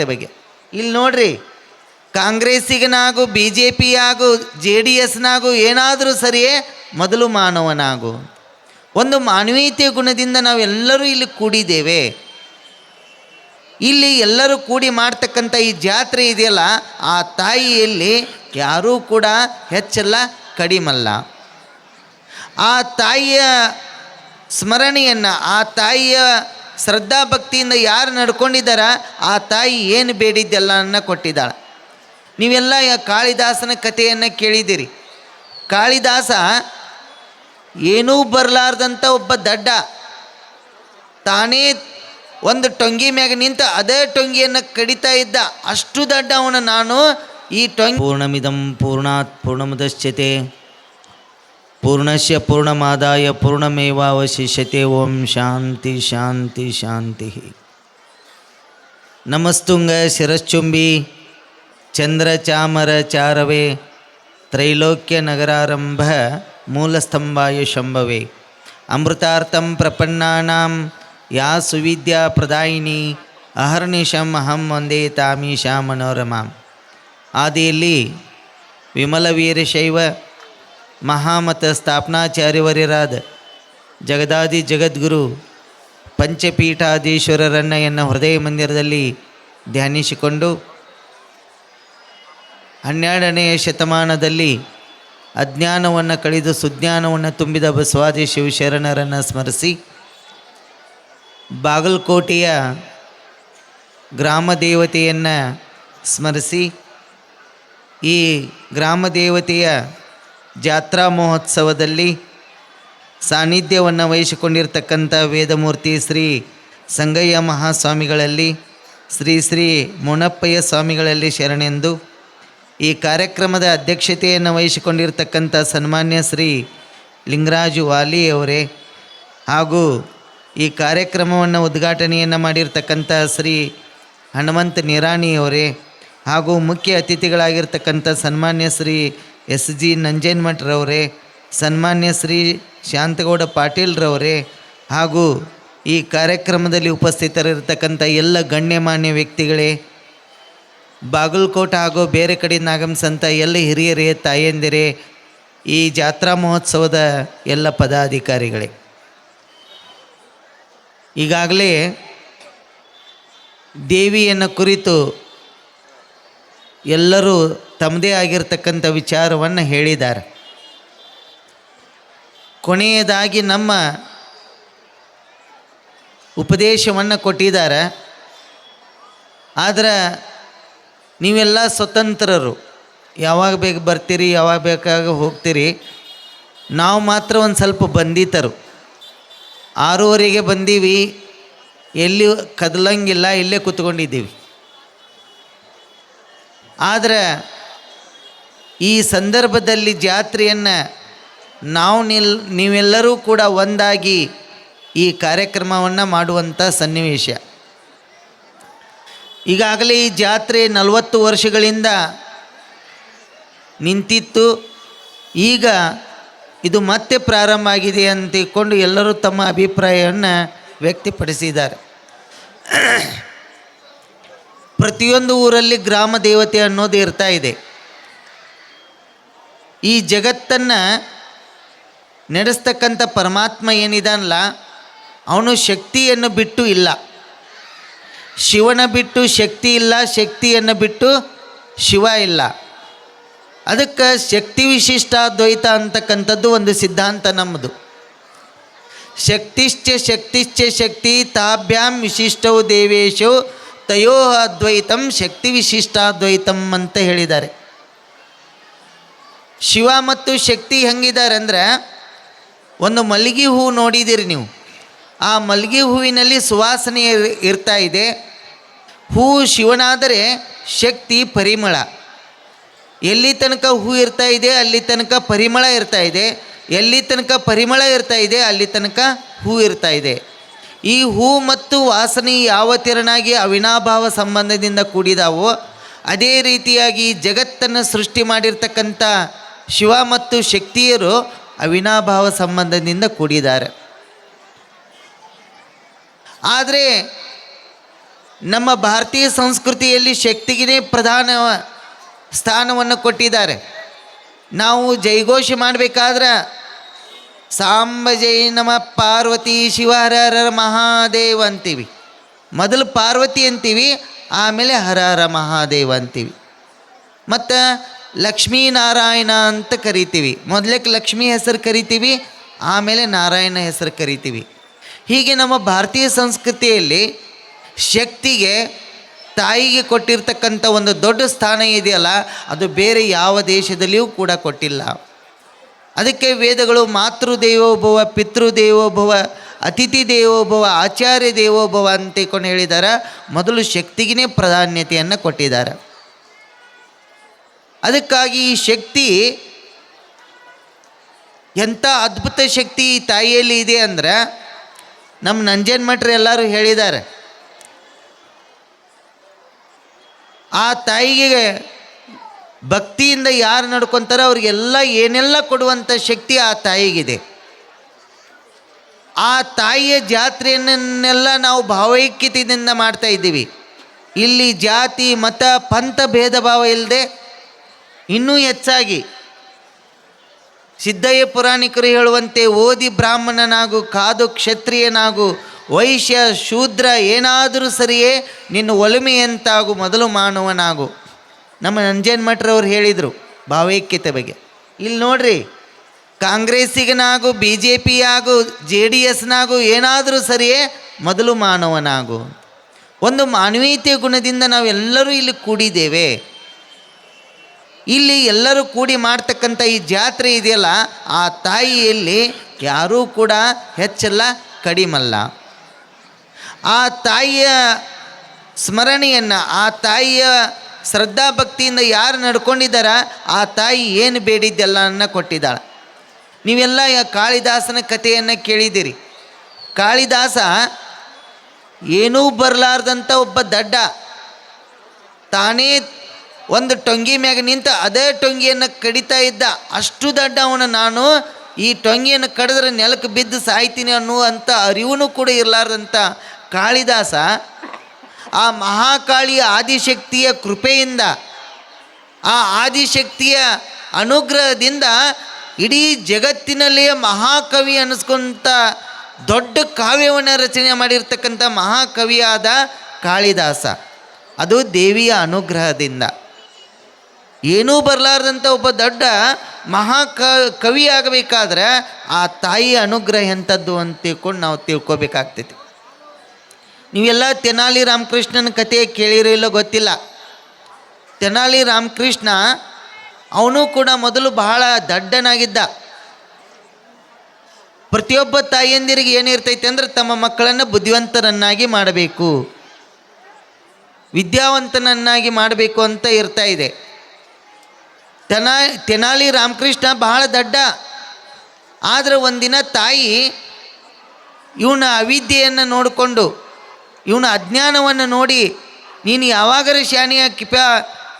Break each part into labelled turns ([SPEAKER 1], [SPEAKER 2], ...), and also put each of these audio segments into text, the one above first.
[SPEAKER 1] ಬಗ್ಗೆ. ಇಲ್ಲಿ ನೋಡ್ರಿ, ಕಾಂಗ್ರೆಸ್ಸಿಗನಾಗು ಬಿ ಜೆ ಪಿ ಆಗು ಜೆ ಡಿ ಎಸ್ನಾಗು, ಏನಾದರೂ ಸರಿಯೇ ಮೊದಲು ಮಾನವನಾಗು. ಒಂದು ಮಾನವೀಯತೆಯ ಗುಣದಿಂದ ನಾವೆಲ್ಲರೂ ಇಲ್ಲಿ ಕೂಡಿದ್ದೇವೆ. ಇಲ್ಲಿ ಎಲ್ಲರೂ ಕೂಡಿ ಮಾಡ್ತಕ್ಕಂಥ ಈ ಜಾತ್ರೆ ಇದೆಯಲ್ಲ, ಆ ತಾಯಿಯಲ್ಲಿ ಯಾರೂ ಕೂಡ ಹೆಚ್ಚಲ್ಲ ಕಡಿಮಲ್ಲ. ಆ ತಾಯಿಯ ಸ್ಮರಣೆಯನ್ನು, ಆ ತಾಯಿಯ ಶ್ರದ್ಧಾ ಭಕ್ತಿಯಿಂದ ಯಾರು ನಡ್ಕೊಂಡಿದ್ದಾರ, ಆ ತಾಯಿ ಏನು ಬೇಡಿದ್ದೆಲ್ಲನ್ನ ಕೊಟ್ಟಿದ್ದಾಳೆ. ನೀವೆಲ್ಲ ಕಾಳಿದಾಸನ ಕಥೆಯನ್ನು ಕೇಳಿದ್ದೀರಿ. ಕಾಳಿದಾಸ ಏನೂ ಬರಲಾರ್ದಂಥ ಒಬ್ಬ ದಡ್ಡ, ತಾನೇ ಒಂದು ಟೊಂಗಿ ಮ್ಯಾಗ ನಿಂತು ಅದೇ ಟೊಂಗಿಯನ್ನು ಕಡಿತಾ ಇದ್ದ. ಅಷ್ಟು ದಡ್ಡ ಅವನು ನಾನು ಈ ಟೊಂಗಿ ಪೂರ್ಣಮಿದಂ ಪೂರ್ಣಾತ್ ಪೂರ್ಣಮುದಶ್ಯತೆ. ಪೂರ್ಣಸ್ಯ ಪೂರ್ಣಮಾದಾಯ ಪೂರ್ಣಮೇವಾವಶಿಷ್ಯತೆ. ಓಂ ಶಾಂತಿ ಶಾಂತಿ ಶಾಂತಿ. ನಮಸ್ತುಂಗ ಶಿರಶ್ಚುಂಬಿ ಚಂದ್ರಚಾಮರ ಚಾರವೇ. ತ್ರೈಲೋಕ್ಯ ನಗರಾರಂಭ ಮೂಲಸ್ತಂಭಾಯ ಶಂಭವೇ. ಅಮೃತಾರ್ಥಂ ಪ್ರಪನ್ನಾನಾಂ ಯಾ ಸುವಿದ್ಯಾ ಪ್ರದಾಯಿನಿ. ಅಹರ್ನಿಶಂ ಅಹಂ ಒಂದೇ ತಾಮೀಶಾ ಮನೋರಮಾಂ. ಆದಿಯಲ್ಲಿ ವಿಮಲ ವೀರಶೈವ ಮಹಾಮತ ಸ್ಥಾಪನಾಚಾರ್ಯವರ್ಯರಾದ ಜಗದಾದಿ ಜಗದ್ಗುರು ಪಂಚಪೀಠಾಧೀಶ್ವರರನ್ನು ಹೃದಯ ಮಂದಿರದಲ್ಲಿ ಧ್ಯಾನಿಸಿಕೊಂಡು ಹನ್ನೆರಡನೆಯ ಶತಮಾನದಲ್ಲಿ ಅಜ್ಞಾನವನ್ನು ಕಳೆದು ಸುಜ್ಞಾನವನ್ನು ತುಂಬಿದ ಬಸವಾದಿ ಶಿವಶರಣರನ್ನು ಸ್ಮರಿಸಿ ಬಾಗಲಕೋಟೆಯ ಗ್ರಾಮ ದೇವತೆಯನ್ನು ಸ್ಮರಿಸಿ ಈ ಗ್ರಾಮ ದೇವತೆಯ ಜಾತ್ರಾ ಮಹೋತ್ಸವದಲ್ಲಿ ಸಾನ್ನಿಧ್ಯವನ್ನು ವಹಿಸಿಕೊಂಡಿರ್ತಕ್ಕಂಥ ವೇದಮೂರ್ತಿ ಶ್ರೀ ಸಂಗಯ್ಯ ಮಹಾಸ್ವಾಮಿಗಳಲ್ಲಿ, ಶ್ರೀ ಶ್ರೀ ಮುನಪ್ಪಯ್ಯ ಸ್ವಾಮಿಗಳಲ್ಲಿ ಶರಣೆಂದು ಈ ಕಾರ್ಯಕ್ರಮದ ಅಧ್ಯಕ್ಷತೆಯನ್ನು ವಹಿಸಿಕೊಂಡಿರ್ತಕ್ಕಂಥ ಸನ್ಮಾನ್ಯ ಶ್ರೀ ಲಿಂಗರಾಜು ವಾಲಿಯವರೇ ಹಾಗೂ ಈ ಕಾರ್ಯಕ್ರಮವನ್ನು ಉದ್ಘಾಟನೆಯನ್ನು ಮಾಡಿರ್ತಕ್ಕಂಥ ಶ್ರೀ ಹನುಮಂತ ನಿರಾಣಿಯವರೇ ಹಾಗೂ ಮುಖ್ಯ ಅತಿಥಿಗಳಾಗಿರ್ತಕ್ಕಂಥ ಸನ್ಮಾನ್ಯ ಶ್ರೀ ಎಸ್ ಜಿ ನಂಜೇನ್ಮಠ್ರವರೇ, ಸನ್ಮಾನ್ಯ ಶ್ರೀ ಶಾಂತಗೌಡ ಪಾಟೀಲ್ರವರೇ ಹಾಗೂ ಈ ಕಾರ್ಯಕ್ರಮದಲ್ಲಿ ಉಪಸ್ಥಿತರಿರ್ತಕ್ಕಂಥ ಎಲ್ಲ ಗಣ್ಯಮಾನ್ಯ ವ್ಯಕ್ತಿಗಳೇ, ಬಾಗಲಕೋಟೆ ಹಾಗೂ ಬೇರೆ ಕಡೆಯಿಂದ ಆಗಮಿಸಂಥ ಎಲ್ಲ ಹಿರಿಯರೇ, ತಾಯಂದಿರೇ, ಈ ಜಾತ್ರಾ ಮಹೋತ್ಸವದ ಎಲ್ಲ ಪದಾಧಿಕಾರಿಗಳೇ. ಈಗಾಗಲೇ ದೇವಿಯನ್ನು ಕುರಿತು ಎಲ್ಲರೂ ತಮ್ಮದೇ ಆಗಿರ್ತಕ್ಕಂಥ ವಿಚಾರವನ್ನು ಹೇಳಿದ್ದಾರೆ. ಕೊನೆಯದಾಗಿ ನಮ್ಮ ಉಪದೇಶವನ್ನು ಕೊಟ್ಟಿದ್ದಾರೆ. ಆದರೆ ನೀವೆಲ್ಲ ಸ್ವತಂತ್ರರು. ಯಾವಾಗ ಬೇಕು ಬರ್ತೀರಿ, ಯಾವಾಗ ಬೇಕಾಗ ಹೋಗ್ತೀರಿ. ನಾವು ಮಾತ್ರ ಒಂದು ಸ್ವಲ್ಪ ಬಂದಿತರು ಆರೂವರೆಗೆ ಬಂದೀವಿ. ಎಲ್ಲಿ ಕದಲಂಗಿಲ್ಲ, ಇಲ್ಲೇ ಕೂತ್ಕೊಂಡಿದ್ದೀವಿ. ಆದರೆ ಈ ಸಂದರ್ಭದಲ್ಲಿ ಜಾತ್ರೆಯನ್ನು ನಾವು ನಿಲ್, ನೀವೆಲ್ಲರೂ ಕೂಡ ಒಂದಾಗಿ ಈ ಕಾರ್ಯಕ್ರಮವನ್ನು ಮಾಡುವಂಥ ಸನ್ನಿವೇಶ. ಈಗಾಗಲೇ ಈ ಜಾತ್ರೆ ನಲವತ್ತು ವರ್ಷಗಳಿಂದ ನಿಂತಿತ್ತು. ಈಗ ಇದು ಮತ್ತೆ ಪ್ರಾರಂಭ ಆಗಿದೆ ಅಂತಿಕೊಂಡು ಎಲ್ಲರೂ ತಮ್ಮ ಅಭಿಪ್ರಾಯವನ್ನು ವ್ಯಕ್ತಪಡಿಸಿದ್ದಾರೆ. ಪ್ರತಿಯೊಂದು ಊರಲ್ಲಿ ಗ್ರಾಮ ದೇವತೆ ಅನ್ನೋದು ಇರ್ತಾ ಇದೆ. ಈ ಜಗತ್ತನ್ನು ನಡೆಸ್ತಕ್ಕಂಥ ಪರಮಾತ್ಮ ಏನಿದಾನಲ್ಲ, ಅವನು ಶಕ್ತಿಯನ್ನು ಬಿಟ್ಟು ಇಲ್ಲ. ಶಿವನ ಬಿಟ್ಟು ಶಕ್ತಿ ಇಲ್ಲ, ಶಕ್ತಿಯನ್ನು ಬಿಟ್ಟು ಶಿವ ಇಲ್ಲ. ಅದಕ್ಕೆ ಶಕ್ತಿ ವಿಶಿಷ್ಟ ದ್ವೈತ ಅಂತಕ್ಕಂಥದ್ದು ಒಂದು ಸಿದ್ಧಾಂತ ನಮ್ಮದು. ಶಕ್ತಿಶ್ಚ ಶಕ್ತಿಶ್ಚ ಶಕ್ತಿ ತಾಭ್ಯಾಂ ವಿಶಿಷ್ಟವು ದೇವೇಶು ತಯೋ ಅದ್ವೈತಂ ಶಕ್ತಿ ವಿಶಿಷ್ಟಾದ್ವೈತಂ ಅಂತ ಹೇಳಿದ್ದಾರೆ. ಶಿವ ಮತ್ತು ಶಕ್ತಿ ಹೆಂಗಿದ್ದಾರೆ ಅಂದ್ರೆ ಒಂದು ಮಲ್ಲಿಗೆ ಹೂ ನೋಡಿದ್ದೀರಿ ನೀವು. ಆ ಮಲ್ಲಿಗೆ ಹೂವಿನಲ್ಲಿ ಸುವಾಸನೆ ಇರ್- ಇರ್ತಾ ಇದೆ. ಹೂ ಶಿವನಾದರೆ ಶಕ್ತಿ ಪರಿಮಳ. ಎಲ್ಲಿ ತನಕ ಹೂ ಇರ್ತಾ ಇದೆ, ಅಲ್ಲಿ ತನಕ ಪರಿಮಳ ಇರ್ತಾ ಇದೆ. ಎಲ್ಲಿ ತನಕ ಪರಿಮಳ ಇರ್ತಾ ಇದೆ, ಅಲ್ಲಿ ತನಕ ಹೂ ಇರ್ತಾ ಇದೆ. ಈ ಹೂ ಮತ್ತು ವಾಸನೆ ಯಾವ ತೆರನಾಗಿ ಅವಿನಾಭಾವ ಸಂಬಂಧದಿಂದ ಕೂಡಿದಾವೋ, ಅದೇ ರೀತಿಯಾಗಿ ಜಗತ್ತನ್ನು ಸೃಷ್ಟಿ ಮಾಡಿರ್ತಕ್ಕಂಥ ಶಿವ ಮತ್ತು ಶಕ್ತಿಯರು ಅವಿನಾಭಾವ ಸಂಬಂಧದಿಂದ ಕೂಡಿದ್ದಾರೆ. ಆದರೆ ನಮ್ಮ ಭಾರತೀಯ ಸಂಸ್ಕೃತಿಯಲ್ಲಿ ಶಕ್ತಿಗೇ ಪ್ರಧಾನ ಸ್ಥಾನವನ್ನು ಕೊಟ್ಟಿದ್ದಾರೆ. ನಾವು ಜೈಘೋಷ ಮಾಡಬೇಕಾದ್ರೆ ಸಾಂಬ ಜೈ ನಮ ಪಾರ್ವತಿ ಶಿವ ಹರ ಮಹಾದೇವ ಅಂತೀವಿ. ಮೊದಲು ಪಾರ್ವತಿ ಅಂತೀವಿ, ಆಮೇಲೆ ಹರಹರ ಹರ ಮಹಾದೇವ ಅಂತೀವಿ. ಮತ್ತು ಲಕ್ಷ್ಮೀನಾರಾಯಣ ಅಂತ ಕರಿತೀವಿ. ಮೊದಲಕ್ಕೆ ಲಕ್ಷ್ಮೀ ಹೆಸರು ಕರಿತೀವಿ, ಆಮೇಲೆ ನಾರಾಯಣ ಹೆಸರು ಕರಿತೀವಿ. ಹೀಗೆ ನಮ್ಮ ಭಾರತೀಯ ಸಂಸ್ಕೃತಿಯಲ್ಲಿ ಶಕ್ತಿಗೆ, ತಾಯಿಗೆ ಕೊಟ್ಟಿರ್ತಕ್ಕಂಥ ಒಂದು ದೊಡ್ಡ ಸ್ಥಾನ ಇದೆಯಲ್ಲ, ಅದು ಬೇರೆ ಯಾವ ದೇಶದಲ್ಲಿಯೂ ಕೂಡ ಕೊಟ್ಟಿಲ್ಲ. ಅದಕ್ಕೆ ವೇದಗಳು ಮಾತೃ ದೇವೋಭವ ಪಿತೃ ದೇವೋಭವ ಅತಿಥಿ ದೇವೋಭವ ಆಚಾರ್ಯ ದೇವೋಭವ ಅಂತ ಹೇಳಿದ್ದಾರೆ ಮೊದಲು ಶಕ್ತಿಗೇ ಪ್ರಾಧಾನ್ಯತೆಯನ್ನು ಕೊಟ್ಟಿದ್ದಾರೆ. ಅದಕ್ಕಾಗಿ ಈ ಶಕ್ತಿ ಎಂಥ ಅದ್ಭುತ ಶಕ್ತಿ ಈ ತಾಯಿಯಲ್ಲಿ ಇದೆ ಅಂದ್ರೆ ನಮ್ಮ ನಂಜನ್ ಮಠರು ಎಲ್ಲರೂ ಹೇಳಿದ್ದಾರೆ. ಆ ತಾಯಿಗೆ ಭಕ್ತಿಯಿಂದ ಯಾರು ನಡ್ಕೊತಾರೋ ಅವ್ರಿಗೆಲ್ಲ ಏನೆಲ್ಲ ಕೊಡುವಂಥ ಶಕ್ತಿ ಆ ತಾಯಿಗಿದೆ. ಆ ತಾಯಿಯ ಜಾತ್ರೆಯನ್ನೆಲ್ಲ ನಾವು ಭಾವೈಕ್ಯತೆಯಿಂದ ಮಾಡ್ತಾ ಇದ್ದೀವಿ. ಇಲ್ಲಿ ಜಾತಿ, ಮತ, ಪಂಥ, ಭೇದ, ಭಾವ ಇಲ್ಲದೆ ಇನ್ನೂ ಹೆಚ್ಚಾಗಿ ಸಿದ್ದಯ್ಯ ಪುರಾಣಿಕರು ಹೇಳುವಂತೆ ಓದಿ ಬ್ರಾಹ್ಮಣನಾಗು, ಕಾದು ಕ್ಷತ್ರಿಯನಾಗು, ವೈಶ್ಯ, ಶೂದ್ರ ಏನಾದರೂ ಸರಿಯೇ, ನಿನ್ನ ಒಲುಮೆಯಂತಾಗು, ಮೊದಲು ಮಾನವನಾಗು. ನಮ್ಮ ನಂಜನ್ ಮಠ್ರವ್ರು ಹೇಳಿದರು ಭಾವೈಕ್ಯತೆ ಬಗ್ಗೆ. ಇಲ್ಲಿ ನೋಡ್ರಿ, ಕಾಂಗ್ರೆಸ್ಸಿಗನಾಗು ಬಿ ಜೆ ಪಿ ಆಗು ಜೆ ಡಿ ಎಸ್ನಾಗು ಏನಾದರೂ ಸರಿಯೇ, ಮೊದಲು ಮಾನವನಾಗು. ಒಂದು ಮಾನವೀಯತೆ ಗುಣದಿಂದ ನಾವೆಲ್ಲರೂ ಇಲ್ಲಿ ಕೂಡಿದ್ದೇವೆ. ಇಲ್ಲಿ ಎಲ್ಲರೂ ಕೂಡಿ ಮಾಡ್ತಕ್ಕಂಥ ಈ ಜಾತ್ರೆ ಇದೆಯಲ್ಲ, ಆ ತಾಯಿಯಲ್ಲಿ ಯಾರೂ ಕೂಡ ಹೆಚ್ಚಲ್ಲ ಕಡಿಮಲ್ಲ. ಆ ತಾಯಿಯ ಸ್ಮರಣೆಯನ್ನು, ಆ ತಾಯಿಯ ಶ್ರದ್ಧಾ ಭಕ್ತಿಯಿಂದ ಯಾರು ನಡ್ಕೊಂಡಿದ್ದಾರ, ಆ ತಾಯಿ ಏನು ಬೇಡಿದ್ದೆಲ್ಲನ್ನ ಕೊಟ್ಟಿದ್ದಾಳೆ. ನೀವೆಲ್ಲ ಕಾಳಿದಾಸನ ಕಥೆಯನ್ನು ಕೇಳಿದ್ದೀರಿ. ಕಾಳಿದಾಸ ಏನೂ ಬರಲಾರ್ದಂಥ ಒಬ್ಬ ದಡ್ಡ, ತಾನೇ ಒಂದು ಟೊಂಗಿ ಮ್ಯಾಗ ನಿಂತ ಅದೇ ಟೊಂಗಿಯನ್ನು ಕಡಿತಾ ಇದ್ದ, ಅಷ್ಟು ದೊಡ್ಡ ಅವನು ನಾನು, ಈ ಟೊಂಗಿಯನ್ನು ಕಡಿದ್ರೆ ನೆಲಕ್ಕೆ ಬಿದ್ದು ಸಾಯ್ತೀನಿ ಅನ್ನುವಂಥ ಅರಿವು ಕೂಡ ಇರಲಾರ್ದಂಥ ಕಾಳಿದಾಸ, ಆ ಮಹಾಕಾಳಿಯ ಆದಿಶಕ್ತಿಯ ಕೃಪೆಯಿಂದ, ಆ ಆದಿಶಕ್ತಿಯ ಅನುಗ್ರಹದಿಂದ ಇಡೀ ಜಗತ್ತಿನಲ್ಲಿಯೇ ಮಹಾಕವಿ ಅನ್ನಿಸ್ಕೊಂತ ದೊಡ್ಡ ಕಾವ್ಯವನ್ನು ರಚನೆ ಮಾಡಿರ್ತಕ್ಕಂಥ ಮಹಾಕವಿಯಾದ ಕಾಳಿದಾಸ. ಅದು ದೇವಿಯ ಅನುಗ್ರಹದಿಂದ. ಏನೂ ಬರಲಾರ್ದಂಥ ಒಬ್ಬ ದೊಡ್ಡ ಮಹಾ ಕವಿ ಆಗಬೇಕಾದ್ರೆ ಆ ತಾಯಿಯ ಅನುಗ್ರಹ ಎಂಥದ್ದು ಅಂತ ತಿಳ್ಕೊಂಡು ನಾವು ತಿಳ್ಕೊಬೇಕಾಗ್ತೈತಿ. ನೀವೆಲ್ಲ ತೆನಾಲಿ ರಾಮಕೃಷ್ಣನ ಕತೆ ಕೇಳಿರೋ ಇಲ್ಲೋ ಗೊತ್ತಿಲ್ಲ. ತೆನಾಲಿ ರಾಮಕೃಷ್ಣ ಅವನು ಕೂಡ ಮೊದಲು ಬಹಳ ದಡ್ಡನಾಗಿದ್ದ. ಪ್ರತಿಯೊಬ್ಬ ತಾಯಿಯಂದಿರಿಗೆ ಏನಿರ್ತೈತೆ ಅಂದ್ರೆ ತಮ್ಮ ಮಕ್ಕಳನ್ನು ಬುದ್ಧಿವಂತರನ್ನಾಗಿ ಮಾಡಬೇಕು. ವಿದ್ಯಾವಂತನನ್ನಾಗಿ ಮಾಡಬೇಕು ಅಂತ ಇರ್ತಾ ಇದೆ. ತೆನಾ, ತೆನಾಲಿ ರಾಮಕೃಷ್ಣ ಬಹಳ ದಡ್ಡ. ಆದರೆ ಒಂದಿನ ತಾಯಿ ಇವನ ಅವಿದ್ಯೆಯನ್ನು ನೋಡಿಕೊಂಡು, ಇವನ ಅಜ್ಞಾನವನ್ನು ನೋಡಿ, ನೀನು ಯಾವಾಗರ ಶಾನಿಯ ಕಿಪ,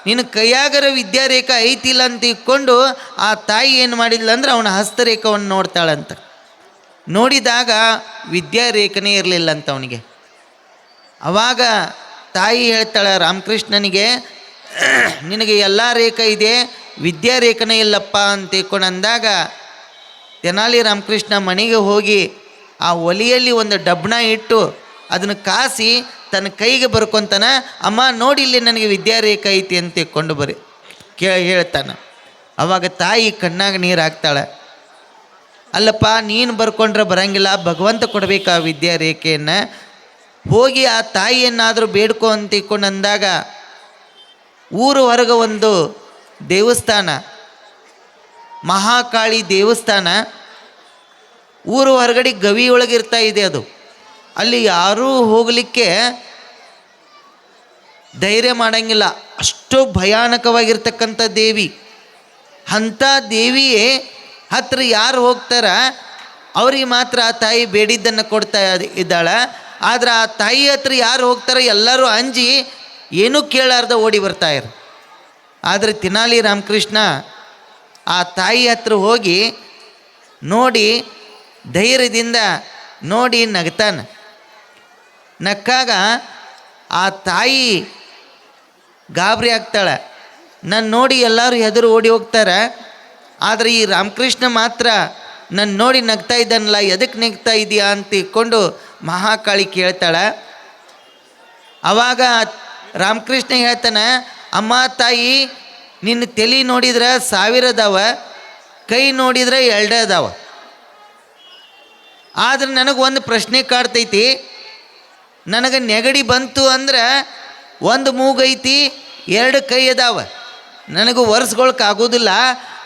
[SPEAKER 1] ನಿನ್ನ ಕೈಯಾಗರ ವಿದ್ಯಾರೇಖ ಐತಿಲ್ಲ ಅಂತ ಇಟ್ಕೊಂಡು ಆ ತಾಯಿ ಏನು ಮಾಡಿಲ್ಲ ಅಂದ್ರೆ ಅವನ ಹಸ್ತರೇಖವನ್ನು ನೋಡ್ತಾಳಂತ. ನೋಡಿದಾಗ ವಿದ್ಯಾರೇಖನೇ ಇರಲಿಲ್ಲ ಅಂತ ಅವನಿಗೆ. ಅವಾಗ ತಾಯಿ ಹೇಳ್ತಾಳೆ ರಾಮಕೃಷ್ಣನಿಗೆ, ನಿನಗೆ ಎಲ್ಲ ರೇಖ ಇದೆ ವಿದ್ಯಾರೇಖನೇ ಇಲ್ಲಪ್ಪ ಅಂತ ತಿಳ್ಕೊಂಡು ಅಂದಾಗ ತೆನಾಲಿ ರಾಮಕೃಷ್ಣ ಮನೆಗೆ ಹೋಗಿ ಆ ಒಲಿಯಲ್ಲಿ ಒಂದು ಡಬ್ಣ ಇಟ್ಟು ಅದನ್ನು ಕಾಸಿ ತನ್ನ ಕೈಗೆ ಬರ್ಕೊತಾನ, ಅಮ್ಮ, ನೋಡಿ ಇಲ್ಲಿ ನನಗೆ ವಿದ್ಯಾರೇಖ ಐತಿ ಅಂತ ತಿಳ್ಕೊಂಡು ಬರಿ ಕೇ ಹೇಳ್ತಾನೆ. ಅವಾಗ ತಾಯಿ ಕಣ್ಣಾಗ ನೀರು ಹಾಕ್ತಾಳೆ ಅಲ್ಲಪ್ಪ, ನೀನು ಬರ್ಕೊಂಡ್ರೆ ಬರಂಗಿಲ್ಲ, ಭಗವಂತ ಕೊಡಬೇಕು ಆ ವಿದ್ಯಾರೇಖೆಯನ್ನು ಹೋಗಿ ಆ ತಾಯಿಯನ್ನಾದರೂ ಬೇಡ್ಕೊ ಅಂತ ಅಂದಾಗ ಊರು ಹೊರಗೆ ಒಂದು ದೇವಸ್ಥಾನ. ಮಹಾಕಾಳಿ ದೇವಸ್ಥಾನ. ಊರು ಹೊರಗಡೆ ಗವಿ ಇರ್ತಾ ಇದೆ ಅದು. ಅಲ್ಲಿ ಯಾರೂ ಹೋಗಲಿಕ್ಕೆ ಧೈರ್ಯ ಮಾಡಂಗಿಲ್ಲ. ಅಷ್ಟು ಭಯಾನಕವಾಗಿರ್ತಕ್ಕಂಥ ದೇವಿ. ಅಂಥ ದೇವಿಯೇ ಹತ್ರ ಯಾರು ಹೋಗ್ತಾರ, ಅವ್ರಿಗೆ ಮಾತ್ರ ಆ ತಾಯಿ ಬೇಡಿದ್ದನ್ನು ಕೊಡ್ತಾ ಇದ್ದಾಳೆ. ಆದ್ರೆ ಆ ತಾಯಿ ಹತ್ರ ಯಾರು ಹೋಗ್ತಾರ ಎಲ್ಲರೂ ಅಂಜಿ ಏನೂ ಕೇಳಾರ್ದ ಓಡಿ ಬರ್ತಾಯಿರು ಆದರೆ ತಿನಾಲಿ ರಾಮಕೃಷ್ಣ ಆ ತಾಯಿ ಹತ್ರ ಹೋಗಿ ನೋಡಿ, ಧೈರ್ಯದಿಂದ ನೋಡಿ ನಗ್ತಾನೆ. ನಕ್ಕಾಗ ಆ ತಾಯಿ ಗಾಬರಿ ಆಗ್ತಾಳೆ. ನನ್ನ ನೋಡಿ ಎಲ್ಲರೂ ಹೆದರು ಓಡಿ ಹೋಗ್ತಾರೆ, ಆದರೆ ಈ ರಾಮಕೃಷ್ಣ ಮಾತ್ರ ನನ್ನ ನೋಡಿ ನಗ್ತಾ ಇದ್ದಾನಲ್ಲ ಎದಕ್ಕೆ ನಗ್ತಾ ಇದೆಯಾ ಅಂತ ಇಟ್ಕೊಂಡು ಮಹಾಕಾಳಿ ಕೇಳ್ತಾಳೆ. ಆವಾಗ ರಾಮಕೃಷ್ಣ ಹೇಳ್ತಾನೆ ಅಮ್ಮ, ತಾಯಿ, ನಿನ್ನ ತಲೆ ನೋಡಿದ್ರೆ ಸಾವಿರ ಅದಾವ ಕೈ ನೋಡಿದ್ರೆ ಎರಡೇ ಅದಾವ ಆದ್ರೆ ನನಗೆ ಒಂದು ಪ್ರಶ್ನೆ ಕಾಡ್ತೈತಿ. ನನಗೆ ನೆಗಡಿ ಬಂತು ಅಂದ್ರೆ ಒಂದು ಮೂಗೈತಿ, ಎರಡು ಕೈ ಅದಾವ. ನನಗೆ ಆಗೋದಿಲ್ಲ,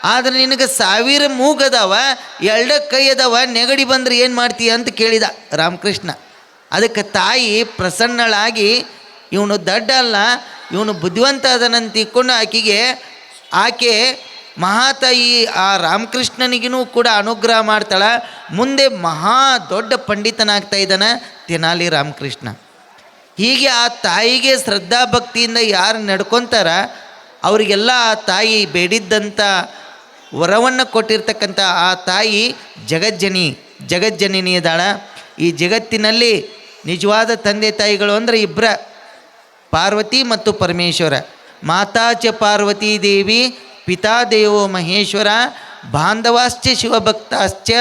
[SPEAKER 1] ಆದ್ರೆ ನಿನಗೆ ಸಾವಿರ ಮೂಗದಾವ ಎರಡು ಕೈ ಅದಾವ, ನೆಗಡಿ ಬಂದ್ರೆ ಏನು ಮಾಡ್ತೀಯ ಅಂತ ಕೇಳಿದ ರಾಮಕೃಷ್ಣ. ಅದಕ್ಕೆ ತಾಯಿ ಪ್ರಸನ್ನಳಾಗಿ, ಇವನು ದಡ್ಡ ಅಲ್ಲ ಇವನು ಬುದ್ಧಿವಂತ ಅದನಂತ ಇಕ್ಕೊಂಡು ಆಕೆಗೆ, ಆಕೆ ಮಹಾತಾಯಿ ಆ ರಾಮಕೃಷ್ಣನಿಗೂ ಕೂಡ ಅನುಗ್ರಹ ಮಾಡ್ತಾಳೆ. ಮುಂದೆ ಮಹಾ ದೊಡ್ಡ ಪಂಡಿತನಾಗ್ತಾ ಇದ್ದಾನೆ ತೆನಾಲಿ ರಾಮಕೃಷ್ಣ. ಹೀಗೆ ಆ ತಾಯಿಗೆ ಶ್ರದ್ಧಾ ಭಕ್ತಿಯಿಂದ ಯಾರು ನಡ್ಕೊತಾರ, ಅವರಿಗೆಲ್ಲ ಆ ತಾಯಿ ಬೇಡಿದ್ದಂಥ ವರವನ್ನು ಕೊಟ್ಟಿರ್ತಕ್ಕಂಥ ಆ ತಾಯಿ ಜಗಜ್ಜನಿ ಜಗಜ್ಜನಿನಿ ಇದ್ದಾಳೆ ಈ ಜಗತ್ತಿನಲ್ಲಿ ನಿಜವಾದ ತಂದೆ ತಾಯಿಗಳು ಅಂದರೆ ಇಬ್ಬರ ಪಾರ್ವತಿ ಮತ್ತು ಪರಮೇಶ್ವರ. ಮಾತಾ ಚ ಪಾರ್ವತೀ ದೇವಿ, ಪಿತಾ ದೇವೋ ಮಹೇಶ್ವರ, ಬಾಂಧವಾಶ್ಚ ಶಿವಭಕ್ತಾಶ್ಚ,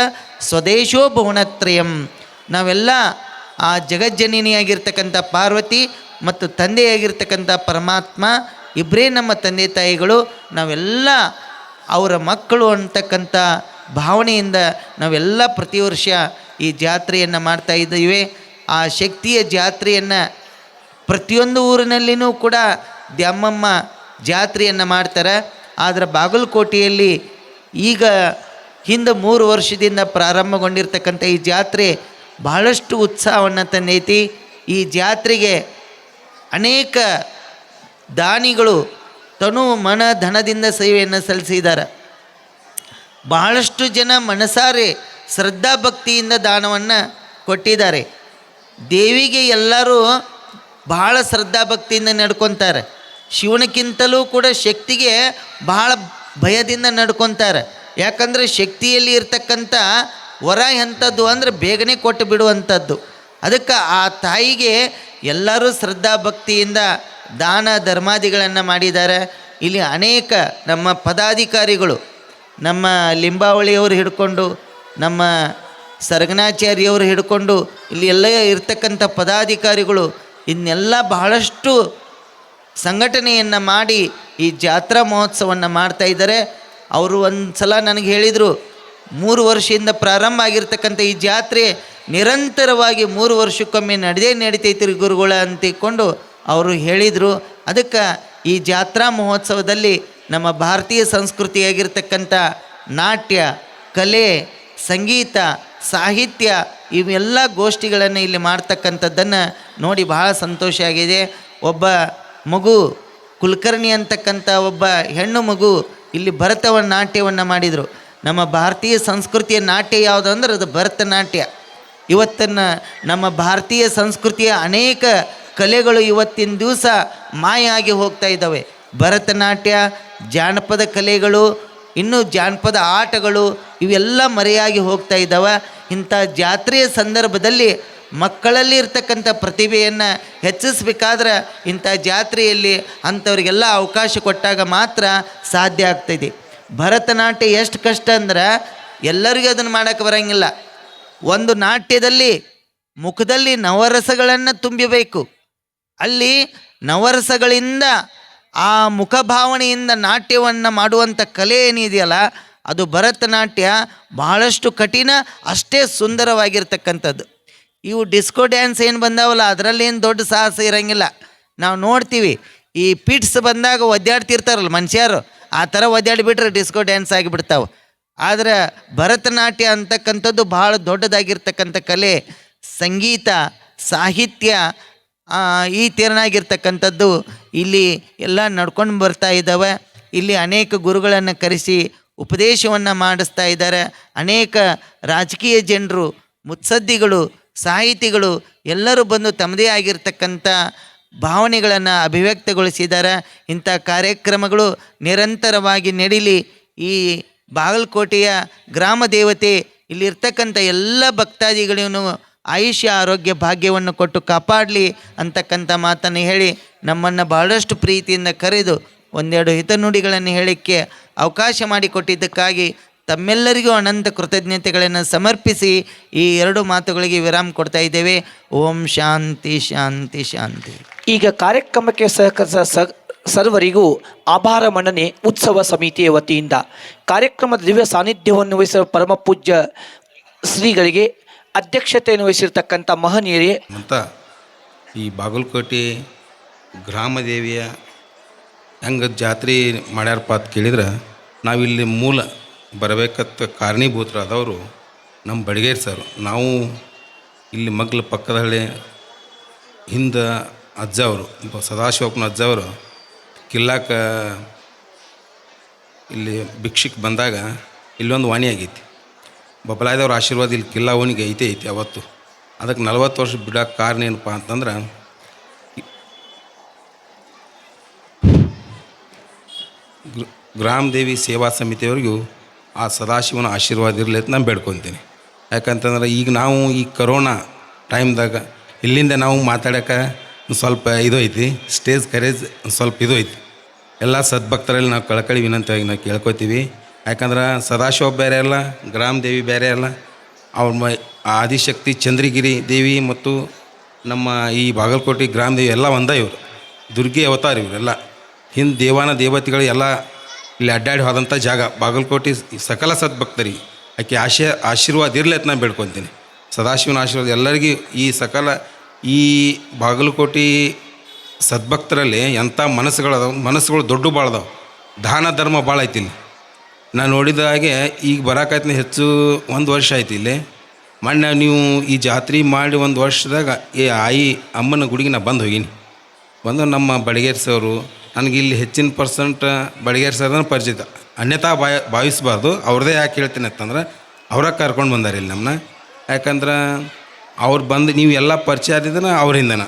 [SPEAKER 1] ಸ್ವದೇಶೋ ಭುವನತ್ರಯಂ. ನಾವೆಲ್ಲ ಆ ಜಗಜ್ಜನಿನಿಯಾಗಿರ್ತಕ್ಕಂಥ ಪಾರ್ವತಿ ಮತ್ತು ತಂದೆಯಾಗಿರ್ತಕ್ಕಂಥ ಪರಮಾತ್ಮ ಇಬ್ಬರೇ ನಮ್ಮ ತಂದೆ ತಾಯಿಗಳು, ನಾವೆಲ್ಲ ಅವರ ಮಕ್ಕಳು ಅಂತಕ್ಕಂಥ ಭಾವನೆಯಿಂದ ನಾವೆಲ್ಲ ಪ್ರತಿ ವರ್ಷ ಈ ಜಾತ್ರೆಯನ್ನು ಮಾಡ್ತಾ ಇದ್ದೀವಿ. ಆ ಶಕ್ತಿಯ ಜಾತ್ರೆಯನ್ನು ಪ್ರತಿಯೊಂದು ಊರಿನಲ್ಲಿಯೂ ಕೂಡ ದ್ಯಾಮಮ್ಮ ಜಾತ್ರೆಯನ್ನು ಮಾಡ್ತಾರೆ. ಆದರೆ ಬಾಗಲಕೋಟೆಯಲ್ಲಿ ಈಗ ಹಿಂದೆ ಮೂರು ವರ್ಷದಿಂದ ಪ್ರಾರಂಭಗೊಂಡಿರ್ತಕ್ಕಂಥ ಈ ಜಾತ್ರೆ ಬಹಳಷ್ಟು ಉತ್ಸಾಹವನ್ನು ತಂದೈತಿ. ಈ ಜಾತ್ರೆಗೆ ಅನೇಕ ದಾನಿಗಳು ತನು ಮನ ಧನದಿಂದ ಸೇವೆಯನ್ನು ಸಲ್ಲಿಸಿದ್ದಾರೆ. ಬಹಳಷ್ಟು ಜನ ಮನಸಾರೆ ಶ್ರದ್ಧಾ ಭಕ್ತಿಯಿಂದ ದಾನವನ್ನು ಕೊಟ್ಟಿದ್ದಾರೆ. ದೇವಿಗೆ ಎಲ್ಲರೂ ಬಹಳ ಶ್ರದ್ಧಾ ಭಕ್ತಿಯಿಂದ ನಡ್ಕೊತಾರೆ. ಶಿವನಕ್ಕಿಂತಲೂ ಕೂಡ ಶಕ್ತಿಗೆ ಬಹಳ ಭಯದಿಂದ ನಡ್ಕೊತಾರೆ. ಯಾಕಂದರೆ ಶಕ್ತಿಯಲ್ಲಿ ಇರ್ತಕ್ಕಂಥ ವರ ಎಂಥದ್ದು ಅಂದರೆ ಬೇಗನೆ ಕೊಟ್ಟು ಬಿಡುವಂಥದ್ದು. ಅದಕ್ಕೆ ಆ ತಾಯಿಗೆ ಎಲ್ಲರೂ ಶ್ರದ್ಧಾ ಭಕ್ತಿಯಿಂದ ದಾನ ಧರ್ಮಾದಿಗಳನ್ನು ಮಾಡಿದ್ದಾರೆ. ಇಲ್ಲಿ ಅನೇಕ ನಮ್ಮ ಪದಾಧಿಕಾರಿಗಳು, ನಮ್ಮ ಲಿಂಬಾವಳಿಯವರು ಹಿಡ್ಕೊಂಡು, ನಮ್ಮ ಸರ್ಗನಾಚಾರ್ಯವರು ಹಿಡ್ಕೊಂಡು, ಇಲ್ಲಿ ಎಲ್ಲ ಇರ್ತಕ್ಕಂಥ ಪದಾಧಿಕಾರಿಗಳು ಇನ್ನೆಲ್ಲ ಬಹಳಷ್ಟು ಸಂಘಟನೆಯನ್ನು ಮಾಡಿ ಈ ಜಾತ್ರಾ ಮಹೋತ್ಸವವನ್ನು ಮಾಡ್ತಾ ಇದ್ದಾರೆ. ಅವರು ಒಂದು ಸಲ ನನಗೆ ಹೇಳಿದರು, ಮೂರು ವರ್ಷದಿಂದ ಪ್ರಾರಂಭ ಆಗಿರ್ತಕ್ಕಂಥ ಈ ಜಾತ್ರೆ ನಿರಂತರವಾಗಿ ಮೂರು ವರ್ಷಕ್ಕೊಮ್ಮೆ ನಡೆದೇ ನಡಿತೈತಿ ಗುರುಗಳು ಗುರುಗಳ ಅಂತ ತಿಳ್ಕೊಂಡು ಅವರು ಹೇಳಿದರು. ಅದಕ್ಕೆ ಈ ಜಾತ್ರಾ ಮಹೋತ್ಸವದಲ್ಲಿ ನಮ್ಮ ಭಾರತೀಯ ಸಂಸ್ಕೃತಿಯಾಗಿರ್ತಕ್ಕಂಥ ನಾಟ್ಯ, ಕಲೆ, ಸಂಗೀತ, ಸಾಹಿತ್ಯ ಇವೆಲ್ಲ ಗೋಷ್ಠಿಗಳನ್ನು ಇಲ್ಲಿ ಮಾಡ್ತಕ್ಕಂಥದ್ದನ್ನು ನೋಡಿ ಬಹಳ ಸಂತೋಷ ಆಗಿದೆ. ಒಬ್ಬ ಮಗು ಕುಲಕರ್ಣಿ ಅಂತಕ್ಕಂಥ ಒಬ್ಬ ಹೆಣ್ಣು ಮಗು ಇಲ್ಲಿ ಭರತವ ನಾಟ್ಯವನ್ನು ಮಾಡಿದರು. ನಮ್ಮ ಭಾರತೀಯ ಸಂಸ್ಕೃತಿಯ ನಾಟ್ಯ ಯಾವುದು ಅಂದ್ರೆ ಅದು ಭರತನಾಟ್ಯ. ಇವತ್ತನ್ನು ನಮ್ಮ ಭಾರತೀಯ ಸಂಸ್ಕೃತಿಯ ಅನೇಕ ಕಲೆಗಳು ಇವತ್ತಿನ ದಿವಸ ಮಾಯ ಆಗಿ ಹೋಗ್ತಾ ಇದ್ದಾವೆ. ಭರತನಾಟ್ಯ, ಜಾನಪದ ಕಲೆಗಳು, ಇನ್ನು ಜಾನಪದ ಆಟಗಳು ಇವೆಲ್ಲ ಮರೆಯಾಗಿ ಹೋಗ್ತಾ ಇದ್ದಾವೆ. ಇಂಥ ಜಾತ್ರೆಯ ಸಂದರ್ಭದಲ್ಲಿ ಮಕ್ಕಳಲ್ಲಿ ಇರ್ತಕ್ಕಂಥ ಪ್ರತಿಭೆಯನ್ನು ಹೆಚ್ಚಿಸ್ಬೇಕಾದ್ರೆ ಇಂಥ ಜಾತ್ರೆಯಲ್ಲಿ ಅಂಥವ್ರಿಗೆಲ್ಲ ಅವಕಾಶ ಕೊಟ್ಟಾಗ ಮಾತ್ರ ಸಾಧ್ಯ ಆಗ್ತೈತಿ. ಭರತನಾಟ್ಯ ಎಷ್ಟು ಕಷ್ಟ ಅಂದ್ರೆ ಎಲ್ಲರಿಗೂ ಅದನ್ನು ಮಾಡೋಕ್ಕೆ ಬರೋಂಗಿಲ್ಲ. ಒಂದು ನಾಟ್ಯದಲ್ಲಿ ಮುಖದಲ್ಲಿ ನವರಸಗಳನ್ನು ತುಂಬಿಬೇಕು. ಅಲ್ಲಿ ನವರಸಗಳಿಂದ ಆ ಮುಖಭಾವನೆಯಿಂದ ನಾಟ್ಯವನ್ನು ಮಾಡುವಂಥ ಕಲೆ ಏನಿದೆಯಲ್ಲ ಅದು ಭರತನಾಟ್ಯ ಬಹಳಷ್ಟು ಕಠಿಣ, ಅಷ್ಟೇ ಸುಂದರವಾಗಿರ್ತಕ್ಕಂಥದ್ದು. ಇವು ಡಿಸ್ಕೋ ಡ್ಯಾನ್ಸ್ ಏನು ಬಂದಾವಲ್ಲ ಅದರಲ್ಲೇನು ದೊಡ್ಡ ಸಾಹಸ ಇರೋಂಗಿಲ್ಲ. ನಾವು ನೋಡ್ತೀವಿ, ಈ ಪಿಟ್ಸ್ ಬಂದಾಗ ಒದ್ದಾಡ್ತಿರ್ತಾರಲ್ಲ ಮನುಷ್ಯರು, ಆ ಥರ ಒದ್ದಾಡಿಬಿಟ್ರೆ ಡಿಸ್ಕೋ ಡ್ಯಾನ್ಸ್ ಆಗಿಬಿಡ್ತಾವೆ. ಆದರೆ ಭರತನಾಟ್ಯ ಅಂತಕ್ಕಂಥದ್ದು ಭಾಳ ದೊಡ್ಡದಾಗಿರ್ತಕ್ಕಂಥ ಕಲೆ, ಸಂಗೀತ, ಸಾಹಿತ್ಯ ಈ ತೆರನಾಗಿರ್ತಕ್ಕಂಥದ್ದು ಇಲ್ಲಿ ಎಲ್ಲ ನಡ್ಕೊಂಡು ಬರ್ತಾ ಇದ್ದಾವೆ ಇಲ್ಲಿ ಅನೇಕ ಗುರುಗಳನ್ನು ಕರೆಸಿ ಉಪದೇಶವನ್ನು ಮಾಡಿಸ್ತಾ ಇದ್ದಾರೆ. ಅನೇಕ ರಾಜಕೀಯ ಜನರು, ಮುತ್ಸದ್ದಿಗಳು, ಸಾಹಿತಿಗಳು ಎಲ್ಲರೂ ಬಂದು ತಮ್ಮದೇ ಆಗಿರ್ತಕ್ಕಂಥ ಭಾವನೆಗಳನ್ನು ಅಭಿವ್ಯಕ್ತಗೊಳಿಸಿದ್ದಾರೆ. ಇಂಥ ಕಾರ್ಯಕ್ರಮಗಳು ನಿರಂತರವಾಗಿ ನಡೀಲಿ. ಈ ಬಾಗಲಕೋಟೆಯ ಗ್ರಾಮ ದೇವತೆ, ಇಲ್ಲಿರ್ತಕ್ಕಂಥ ಎಲ್ಲ ಭಕ್ತಾದಿಗಳನ್ನು ಆಯುಷ್ಯ ಆರೋಗ್ಯ ಭಾಗ್ಯವನ್ನು ಕೊಟ್ಟು ಕಾಪಾಡಲಿ ಅಂತಕ್ಕಂಥ ಮಾತನ್ನು ಹೇಳಿ ನಮ್ಮನ್ನು ಬಹಳಷ್ಟು ಪ್ರೀತಿಯಿಂದ ಕರೆದು ಒಂದೆರಡು ಹಿತನುಡಿಗಳನ್ನು ಹೇಳಲಿಕ್ಕೆ ಅವಕಾಶ ಮಾಡಿಕೊಟ್ಟಿದ್ದಕ್ಕಾಗಿ ತಮ್ಮೆಲ್ಲರಿಗೂ ಅನಂತ ಕೃತಜ್ಞತೆಗಳನ್ನು ಸಮರ್ಪಿಸಿ ಈ ಎರಡು ಮಾತುಗಳಿಗೆ ವಿರಾಮ ಕೊಡ್ತಾ ಇದ್ದೇವೆ. ಓಂ ಶಾಂತಿ ಶಾಂತಿ ಶಾಂತಿ.
[SPEAKER 2] ಈಗ ಕಾರ್ಯಕ್ರಮಕ್ಕೆ ಸಹಕರಿಸ ಸ ಸರ್ವರಿಗೂ ಆಭಾರ ಮನ್ನಣೆ ಉತ್ಸವ ಸಮಿತಿಯ ವತಿಯಿಂದ ಕಾರ್ಯಕ್ರಮದ ದಿವ್ಯ ಸಾನ್ನಿಧ್ಯವನ್ನು ವಹಿಸಿದ ಪರಮ ಪೂಜ್ಯ ಶ್ರೀಗಳಿಗೆ ಅಧ್ಯಕ್ಷತೆಯನ್ನು ವಹಿಸಿರ್ತಕ್ಕಂಥ ಮಹನೀಯರೇ
[SPEAKER 3] ಅಂತ ಈ ಬಾಗಲಕೋಟೆ ಗ್ರಾಮದೇವಿಯ ಹೆಂಗೆ ಜಾತ್ರೆ ಮಾಡ್ಯಾರಪ್ಪ ಅಂತ ಕೇಳಿದ್ರೆ ನಾವಿಲ್ಲಿ ಮೂಲ ಬರಬೇಕತ್ತ ಕಾರಣೀಭೂತರಾದವರು ನಮ್ಮ ಬಡಿಗೇರಿ ಸರ್ ನಾವು ಇಲ್ಲಿ ಮಗ್ಲ ಪಕ್ಕದ ಹಳ್ಳಿ ಹಿಂದೆ ಅಜ್ಜ ಅವರು ಸದಾಶಿವಪ್ಪನ ಅಜ್ಜ ಅವರು, ಕಿಲ್ಲಾಕ ಇಲ್ಲಿ ಭಿಕ್ಷಕ್ಕೆ ಬಂದಾಗ ಇಲ್ಲೊಂದು ವಾಣಿ ಆಗೈತಿ. ಬಬಲಾಯದವ್ರ ಆಶೀರ್ವಾದ ಇಲ್ಲಿ ಕಿಲ್ಲಾ ಓಣಿಗೆ ಐತೆ ಐತಿ ಅವತ್ತು ಅದಕ್ಕೆ ನಲ್ವತ್ತು ವರ್ಷ ಬಿಡೋಕೆ ಕಾರಣ ಏನಪ್ಪ ಅಂತಂದ್ರೆ ಗ್ರಾಮ ದೇವಿ ಸೇವಾ ಸಮಿತಿಯವರಿಗೂ ಆ ಸದಾಶಿವನ ಆಶೀರ್ವಾದ ಇರಲಿ ಅಂತ ನಾನು ಬೇಡ್ಕೊತೀನಿ. ಯಾಕಂತಂದ್ರೆ ಈಗ ನಾವು ಈ ಕರೋನಾ ಟೈಮ್ದಾಗ ಇಲ್ಲಿಂದ ನಾವು ಮಾತಾಡೋಕೆ ಸ್ವಲ್ಪ ಇದು ಐತಿ, ಸ್ಟೇಜ್ ಕರೇಜ್ ಸ್ವಲ್ಪ ಇದು ಐತಿ. ಎಲ್ಲ ಸದ್ಭಕ್ತರಲ್ಲಿ ನಾವು ಕಳಕಳಿ ವಿನಂತಿಯಾಗಿ ನಾವು ಕೇಳ್ಕೊತೀವಿ. ಯಾಕಂದ್ರೆ ಸದಾಶಿವ ಬೇರೆ ಅಲ್ಲ ಗ್ರಾಮ ದೇವಿ ಬೇರೆ ಅಲ್ಲ. ಅವ್ರ ಮ ಆದಿಶಕ್ತಿ ಚಂದ್ರಗಿರಿ ದೇವಿ ಮತ್ತು ನಮ್ಮ ಈ ಬಾಗಲಕೋಟೆ ಗ್ರಾಮ ದೇವಿ ಎಲ್ಲ ಒಂದೇ ಇವರು. ದುರ್ಗಿ ಅವತಾರ ಇವರೆಲ್ಲ. ಹಿಂದೆ ದೇವಾನ ದೇವತೆಗಳು ಎಲ್ಲ ಇಲ್ಲಿ ಅಡ್ಡಾಡಿ ಹೋದಂಥ ಜಾಗ ಬಾಗಲಕೋಟೆ ಸಕಲ ಸದ್ಭಕ್ತರಿಗೆ. ಆಕೆ ಆಶಯ ಆಶೀರ್ವಾದ ಅಂತ ನಾನು ಬೇಡ್ಕೊತೀನಿ. ಸದಾಶಿವನ ಆಶೀರ್ವಾದ ಎಲ್ಲರಿಗೂ ಈ ಸಕಲ, ಈ ಬಾಗಲಕೋಟೆ ಸದ್ಭಕ್ತರಲ್ಲಿ ಎಂಥ ಮನಸ್ಸುಗಳದಾವ, ಮನಸ್ಸುಗಳು ದೊಡ್ಡ ಭಾಳ ಅದಾವ. ದಾನ, ಧರ್ಮ ಭಾಳ ಐತಿ ಇಲ್ಲಿ. ನಾನು ನೋಡಿದ ಹಾಗೆ ಈಗ ಬರಾಕೈತಿನ ಹೆಚ್ಚು ಒಂದು ವರ್ಷ ಐತಿ ಇಲ್ಲಿ. ಮೊನ್ನೆ ನೀವು ಈ ಜಾತ್ರೆ ಮಾಡಿ ಒಂದು ವರ್ಷದಾಗ ಈ ಆಯಿ ಅಮ್ಮನ ಗುಡಿಗೆ ನಾನು ಬಂದು ಹೋಗೀನಿ. ಬಂದು ನಮ್ಮ ಬಡಿಗೇರ್ ಸರು ನನಗೆ ಇಲ್ಲಿ ಹೆಚ್ಚಿನ ಪರ್ಸೆಂಟ್ ಬಡಿಗೇರ್ ಸರ್ನ ಪರಿಚಿತ. ಅನ್ಯತಾ ಭಾಯ ಭಾವಿಸಬಾರ್ದು. ಅವ್ರದ್ದೇ ಯಾಕೆ ಹೇಳ್ತೀನಿ ಅಂತಂದ್ರೆ, ಅವ್ರ ಕರ್ಕೊಂಡು ಬಂದಾರೆ ಇಲ್ಲಿ ನಮ್ಮನ್ನ ಯಾಕಂದ್ರೆ, ಅವ್ರು ಬಂದು ನೀವು ಎಲ್ಲ ಪರಿಚಯ ಆದಿದ್ದನ ಅವರಿಂದನ.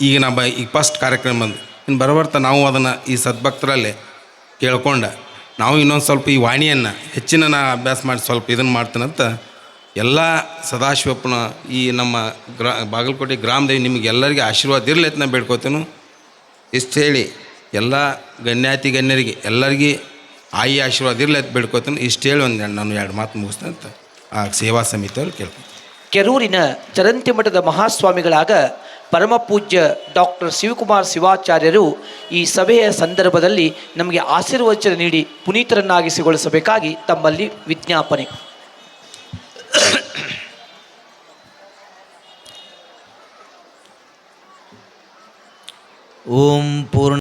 [SPEAKER 3] ಈಗ ನಾ ಈಗ ಫಸ್ಟ್ ಕಾರ್ಯಕ್ರಮ ಬಂದು. ಇನ್ನು ಬರಬರ್ತಾ ನಾವು ಅದನ್ನು ಈ ಸದ್ಭಕ್ತರಲ್ಲಿ ಕೇಳ್ಕೊಂಡ. ನಾವು ಇನ್ನೊಂದು ಸ್ವಲ್ಪ ಈ ವಾಣಿಯನ್ನು, ಹೆಚ್ಚಿನ ನಾ ಅಭ್ಯಾಸ ಮಾಡಿ ಸ್ವಲ್ಪ ಇದನ್ನು ಮಾಡ್ತೀನಂತ ಎಲ್ಲ ಸದಾಶಿವಪ್ಪನ ಈ ನಮ್ಮ ಗ್ರಾ, ಬಾಗಲಕೋಟೆ ಗ್ರಾಮದೇವಿ ನಿಮಗೆಲ್ಲರಿಗೆ ಆಶೀರ್ವಾದ ಇರಲಿ ಅಂತ ನಾನು ಬೇಡ್ಕೋತೇನೆ. ಇಷ್ಟು ಹೇಳಿ. ಎಲ್ಲ ಗಣ್ಯಾತಿ ಗಣ್ಯರಿಗೆ ಎಲ್ಲರಿಗೆ ಆಯಿ ಆಶೀರ್ವಾದ ಇರಲಿ ಅಂತ ಬೇಡ್ಕೋತಾನೆ. ಇಷ್ಟು ಹೇಳಿ ಒಂದು ನಾನು ಎರಡು ಮಾತು ಮುಗಿಸ್ತೇನೆ ಅಂತ ಆ ಸೇವಾ ಸಮಿತಿಯವರು ಕೇಳ್ತಾರೆ.
[SPEAKER 2] ಕೆರೂರಿನ ಚರಂತಿ ಮಠದ ಮಹಾಸ್ವಾಮಿಗಳಾಗ ಪರಮಪೂಜ್ಯ ಡಾಕ್ಟರ್ ಶಿವಕುಮಾರ್ ಶಿವಾಚಾರ್ಯರು ಈ ಸಭೆಯ ಸಂದರ್ಭದಲ್ಲಿ ನಮಗೆ ಆಶೀರ್ವಚನ ನೀಡಿ ಪುನೀತರನ್ನಾಗಿಸಿಗೊಳಿಸಬೇಕಾಗಿ ತಮ್ಮಲ್ಲಿ ವಿಜ್ಞಾಪನೆ.
[SPEAKER 1] ಓಂ ಪೂರ್ಣ